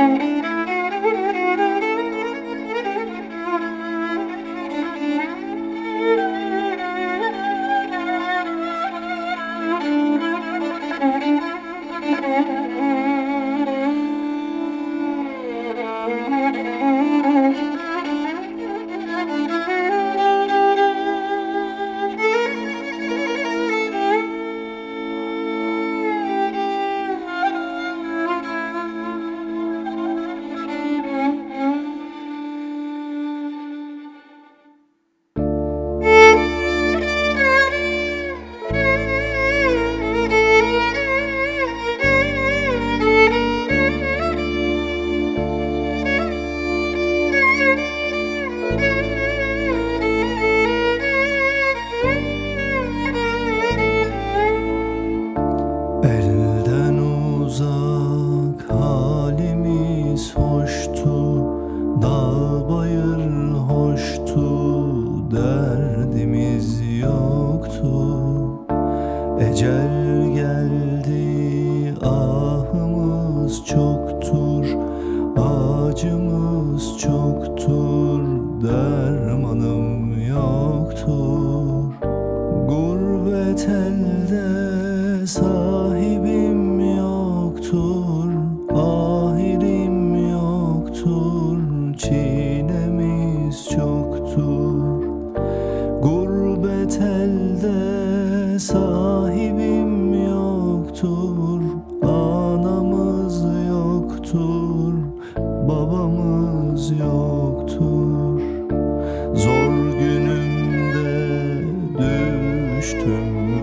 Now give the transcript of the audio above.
Bye. bayır hoştu Derdimiz yoktu. Ecel geldi ahımız çoktur Acımız çoktur dermanım yoktur. Gurbet elde sahip çoktur Gurbet elde sahibim yoktur Anamız yoktur Babamız yoktur. Zor günümde düştüm